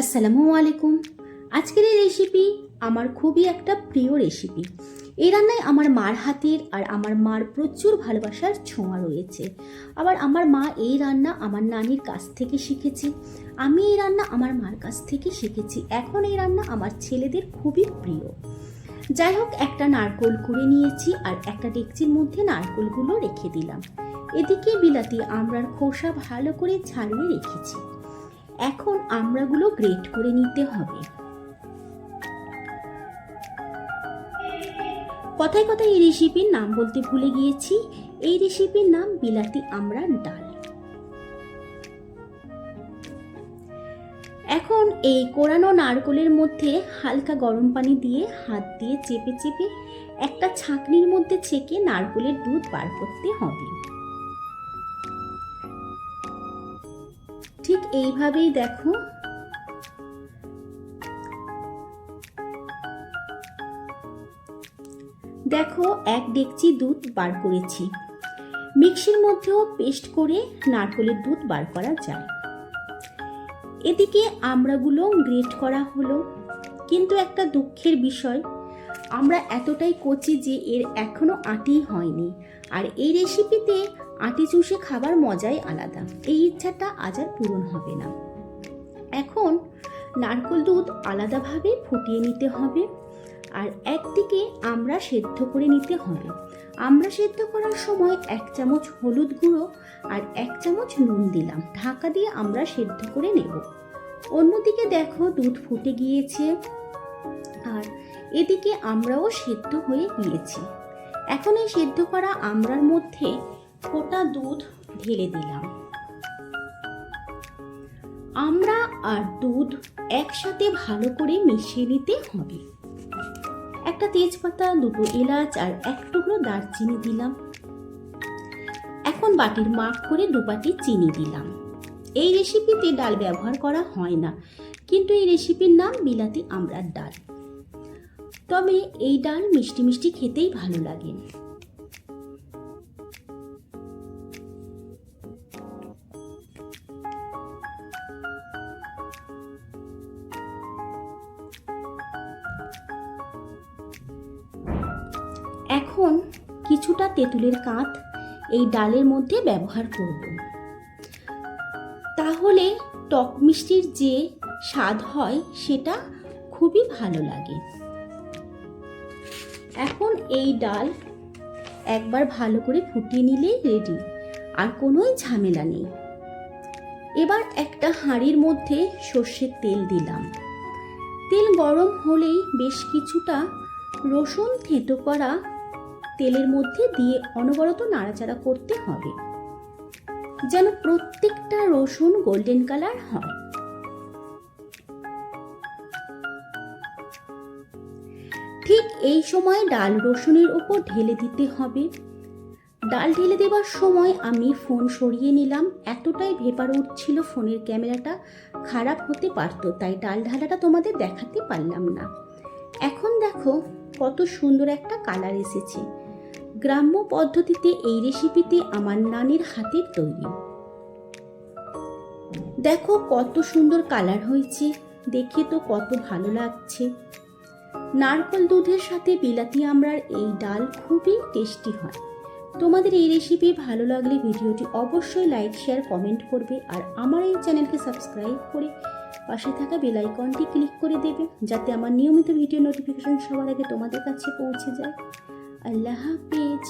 আসসালামু আলাইকুম। আজকের এই রেসিপি আমার খুবই একটা প্রিয় রেসিপি এই রান্নায় আমার মার হাতের আর আমার মার প্রচুর ভালোবাসার ছোঁয়া রয়েছে। আবার আমার মা এই রান্না আমার নানির কাছ থেকে শিখেছি। আমি এই রান্না আমার মার কাছ থেকে শিখেছি। এখন এই রান্না আমার ছেলেদের খুবই প্রিয়। যাই হোক, একটা নারকোল কুড়ে নিয়েছি আর একটা ডেকচির মধ্যে নারকোলগুলো রেখে দিলাম। এদিকে বিলাতি আমড়ার খোসা ভালো করে ছাড়িয়ে রেখেছি। এখন আমড়াগুলো গ্রেট করে নিতে হবে। কথায় কথায় এই রেসিপির নাম বলতে ভুলে গিয়েছি। এই রেসিপির নাম বিলাতি আমড়ার ডাল। এখন এই কোরানো নারকোলের মধ্যে হালকা গরম পানি দিয়ে হাত দিয়ে চেপে চেপে একটা ছাঁকনির মধ্যে ছেঁকে নারকোলের দুধ বার করতে হবে। ঠিক এইভাবেই দেখো। দেখো, এক ডেকচি দুধ বার করেছি। মিক্সির মধ্যেও পেস্ট করে নারকলের দুধ বার করা যায়। এদিকে আমড়াগুলো গ্রেট করা হলো। কিন্তু একটা দুঃখের বিষয়, আমরা এতটাই কচি যে এর এখনও আটি হয়নি। আর এই রেসিপিতে আটি চুষে খাবার মজাই আলাদা। এই ইচ্ছাটা আজ আর পূরণ হবে না। এখন নারকল দুধ আলাদাভাবে ফুটিয়ে নিতে হবে আর একদিকে আমরা সেদ্ধ করে নিতে হবে। আমরা সেদ্ধ করার সময় এক চামচ হলুদ গুঁড়ো আর এক চামচ নুন দিলাম। ঢাকা দিয়ে আমরা সেদ্ধ করে নেব। অন্যদিকে দেখো দুধ ফুটে গিয়েছে আর এদিকে আমরাও সেদ্ধ হয়ে গিয়েছি। এখন এই সেদ্ধ করা আমরার মধ্যে ফোটা দুধ ঢেলে দিলাম। আমরা আর দুধ একসাথে ভালো করে মিশিয়ে নিতে হবে। একটা তেজপাতা, দুটো এলাচ আর এক টুকরো দারচিনি দিলাম। এখন বাটির মাপ করে দু বাটি চিনি দিলাম। এই রেসিপিতে ডাল ব্যবহার করা হয় না, কিন্তু এই রেসিপির নাম বিলাতি আমড়ার ডাল। তবে এই ডাল মিষ্টি মিষ্টি খেতেই ভালো লাগে। এখন কিছুটা তেঁতুলের কাঁধ এই ডালের মধ্যে ব্যবহার করব। তাহলে টক মিষ্টির যে স্বাদ হয় সেটা খুবই ভালো লাগে। এখন এই ডাল একবার ভালো করে ফুটিয়ে নিলেই রেডি আর কোনোই ঝামেলা নেই। এবার একটা হাঁড়ির মধ্যে সর্ষের তেল দিলাম। তেল গরম হলেই বেশ কিছুটা রসুন থেঁতো করা তেলের মধ্যে দিয়ে অনবরত নাড়াচাড়া করতে হবে। যেন প্রত্যেকটা রসুন গোল্ডেন কালার হয়। ঠিক এই সময় ডাল রসুনের উপর ঢেলে দিতে হবে। ডাল ঢেলে দেবার সময় আমি ফোন সরিয়ে নিলাম। এতটাই ভেপার উঠছিল ফোনের ক্যামেরাটা। খারাপ হতে পারতো, তাই ডাল ঢালাটা তোমাদের দেখাতে পারলাম না। এখন দেখো, কত সুন্দর একটা কালার এসেছে। গ্রাম্য পদ্ধতিতে এই রেসিপিতে আমার নানির হাতের তৈরি। দেখো কত সুন্দর কালার হয়েছে, দেখে তো কত ভালো লাগছে। নারকল দুধের সাথে বিলাতি আমড়ার এই ডাল খুবই টেস্টি হয়। তোমাদের এই রেসিপি ভালো লাগলে ভিডিওটি অবশ্যই লাইক শেয়ার কমেন্ট করবে আর আমার এই চ্যানেলকে সাবস্ক্রাইব করে পাশে থাকা বেল আইকনটি ক্লিক করে দেবে, যাতে আমার নিয়মিত ভিডিও নোটিফিকেশন সবার আগে তোমাদের কাছে পৌঁছে যায়। আল্লাহ হাফেজ।